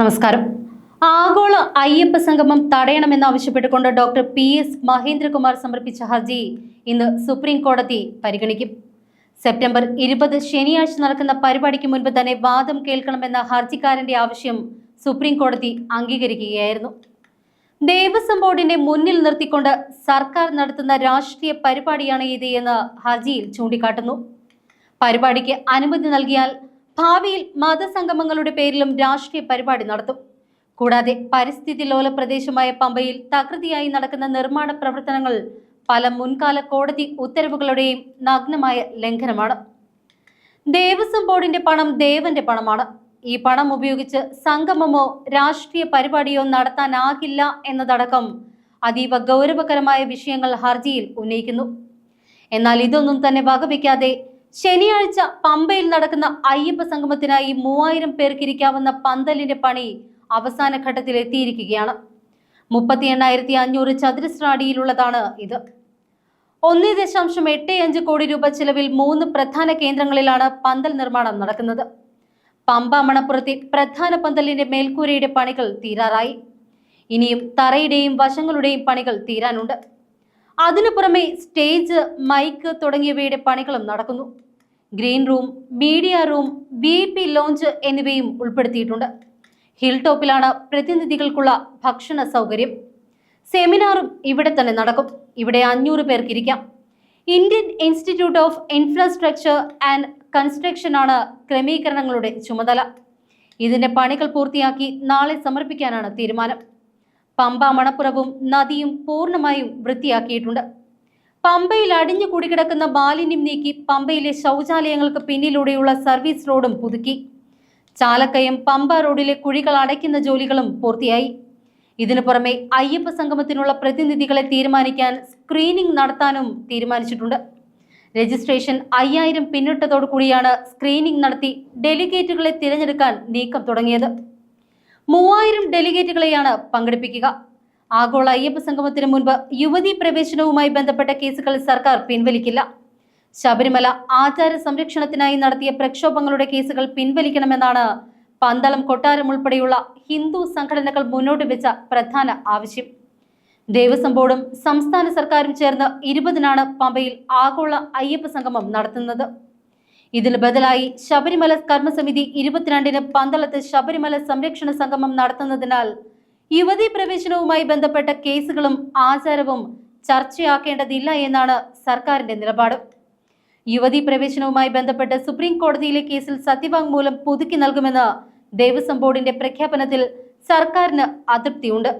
നമസ്കാരം. ആഗോള അയ്യപ്പ സംഗമം തടയണമെന്നാവശ്യപ്പെട്ടുകൊണ്ട് ഡോക്ടർ പി എസ് മഹേന്ദ്രകുമാർ സമർപ്പിച്ച ഹർജി ഇന്ന് സുപ്രീം കോടതി പരിഗണിക്കും. സെപ്റ്റംബർ ഇരുപത് ശനിയാഴ്ച നടക്കുന്ന പരിപാടിക്ക് മുൻപ് തന്നെ വാദം കേൾക്കണമെന്ന ഹർജിക്കാരന്റെ ആവശ്യം സുപ്രീം കോടതി അംഗീകരിക്കുകയായിരുന്നു. ദേവസ്വം ബോർഡിനെ മുന്നിൽ നിർത്തിക്കൊണ്ട് സർക്കാർ നടത്തുന്ന രാഷ്ട്രീയ പരിപാടിയാണ് ഇത് എന്ന് ഹർജിയിൽ ചൂണ്ടിക്കാട്ടുന്നു. പരിപാടിക്ക് അനുമതി നൽകിയാൽ ഭാവിയിൽ മതസംഗമങ്ങളുടെ പേരിലും രാഷ്ട്രീയ പരിപാടി നടത്തും. കൂടാതെ പരിസ്ഥിതി ലോല പ്രദേശമായ പമ്പയിൽ തകൃതിയായി നടക്കുന്ന നിർമ്മാണ പ്രവർത്തനങ്ങൾ പല മുൻകാല കോടതി ഉത്തരവുകളുടെയും നഗ്നമായ ലംഘനമാണ്. ദേവസ്വം ബോർഡിന്റെ പണം ദേവന്റെ പണമാണ്. ഈ പണം ഉപയോഗിച്ച് സംഗമമോ രാഷ്ട്രീയ പരിപാടിയോ നടത്താനാകില്ല എന്നതടക്കം അതീവ ഗൗരവകരമായ വിഷയങ്ങൾ ഹർജിയിൽ ഉന്നയിക്കുന്നു. എന്നാൽ ഇതൊന്നും തന്നെ വകവയ്ക്കാതെ ശനിയാഴ്ച പമ്പയിൽ നടക്കുന്ന അയ്യപ്പ സംഗമത്തിനായി മൂവായിരം പേർക്കിരിക്കാവുന്ന പന്തലിന്റെ പണി അവസാന ഘട്ടത്തിൽ എത്തിയിരിക്കുകയാണ് മുപ്പത്തി എണ്ണായിരത്തി അഞ്ഞൂറ് ചതുരശ്ര അടിയിലുള്ളതാണ് ഇത്. ഒന്ന് ദശാംശം എട്ട് അഞ്ച് കോടി രൂപ ചിലവിൽ മൂന്ന് പ്രധാന കേന്ദ്രങ്ങളിലാണ് പന്തൽ നിർമ്മാണം നടക്കുന്നത്. പമ്പ മണപ്പുറത്തെ പ്രധാന പന്തലിന്റെ മേൽക്കൂരയുടെ പണികൾ തീരാറായി. ഇനിയും തറയുടെയും വശങ്ങളുടെയും പണികൾ തീരാനുണ്ട്. അതിനു പുറമെ സ്റ്റേജ് മൈക്ക് തുടങ്ങിയവയുടെ പണികളും നടക്കുന്നു. Green room media room V P lounge എന്നിവയും ഉൾപ്പെടുത്തിയിട്ടുണ്ട്. ഹിൽ ടോപ്പിലാണ് പ്രതിനിധികൾക്കുള്ള ഭക്ഷണ സൗകര്യം. സെമിനാറും ഇവിടെ തന്നെ നടക്കും. ഇവിടെ അഞ്ഞൂറ് പേർക്ക് ഇരിക്കാം. Indian institute of infrastructure and construction ആണ് ക്രമീകരണങ്ങളുടെ ചുമതല. ഇതിന്റെ പണികൾ പൂർത്തിയാക്കി നാളെ സമർപ്പിക്കാനാണ് തീരുമാനം. പമ്പ മണപ്പുറവും നദിയും പൂർണമായും വൃത്തിയാക്കിയിട്ടുണ്ട്. പമ്പയിൽ അടിഞ്ഞു കൂടിക്കിടക്കുന്ന മാലിന്യം നീക്കി പമ്പയിലെ ശൗചാലയങ്ങൾക്ക് പിന്നിലൂടെയുള്ള സർവീസ് റോഡും പുതുക്കി. ചാലക്കയം പമ്പ റോഡിലെ കുഴികൾ അടയ്ക്കുന്ന ജോലികളും പൂർത്തിയായി. ഇതിനു പുറമെ അയ്യപ്പ സംഗമത്തിനുള്ള പ്രതിനിധികളെ തീരുമാനിക്കാൻ സ്ക്രീനിംഗ് നടത്താനും തീരുമാനിച്ചിട്ടുണ്ട്. രജിസ്ട്രേഷൻ അയ്യായിരം പിന്നിട്ടതോടുകൂടിയാണ് സ്ക്രീനിംഗ് നടത്തി ഡെലിഗേറ്റുകളെ തിരഞ്ഞെടുക്കാൻ നീക്കം തുടങ്ങിയത്. മൂവായിരം ഡെലിഗേറ്റുകളെയാണ് പങ്കെടുപ്പിക്കുക. ആഗോള അയ്യപ്പ സംഗമത്തിന് മുൻപ് യുവതി പ്രവേശനവുമായി ബന്ധപ്പെട്ട കേസുകൾ സർക്കാർ പിൻവലിക്കില്ല. ശബരിമല ആചാര സംരക്ഷണത്തിനായി നടത്തിയ പ്രക്ഷോഭങ്ങളുടെ കേസുകൾ പിൻവലിക്കണമെന്നാണ് പന്തളം കൊട്ടാരം ഉൾപ്പെടെയുള്ള ഹിന്ദു സംഘടനകൾ മുന്നോട്ട് വെച്ച പ്രധാന ആവശ്യം. ദേവസ്വം ബോർഡും സംസ്ഥാന സർക്കാരും ചേർന്ന് ഇരുപതിനാണ് പമ്പയിൽ ആഗോള അയ്യപ്പ സംഗമം നടത്തുന്നത്. ഇതിന് ബദലായി ശബരിമല കർമ്മസമിതി ഇരുപത്തിരണ്ടിന് പന്തളത്ത് ശബരിമല സംരക്ഷണ സംഗമം നടത്തുന്നതിനാൽ യുവതി പ്രവേശനവുമായി ബന്ധപ്പെട്ട കേസുകളും ആചാരവും ചർച്ചയാക്കേണ്ടതില്ല എന്നാണ് സർക്കാരിന്റെ നിലപാട്. യുവതി പ്രവേശനവുമായി ബന്ധപ്പെട്ട് സുപ്രീം കോടതിയിലെ കേസിൽ സത്യവാങ്മൂലം പുതുക്കി നൽകുമെന്ന് ദേവസ്വം ബോർഡിന്റെ പ്രഖ്യാപനത്തിൽ സർക്കാരിന് അതൃപ്തിയുണ്ട്.